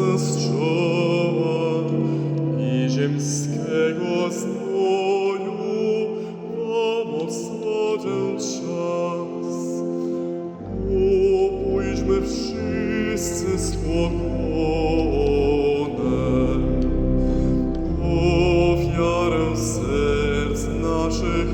ojca z czoła i ziemskiego czas. Upójdźmy wszyscy z pokonem ofiarę serc naszych